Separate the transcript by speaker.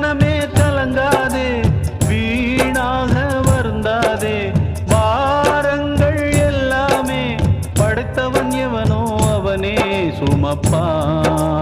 Speaker 1: மனமே கலங்காதே வீணாக வருந்தாதே. பாரங்கள் எல்லாமே படைத்தவன் எவனோ அவனே சுமப்பான்.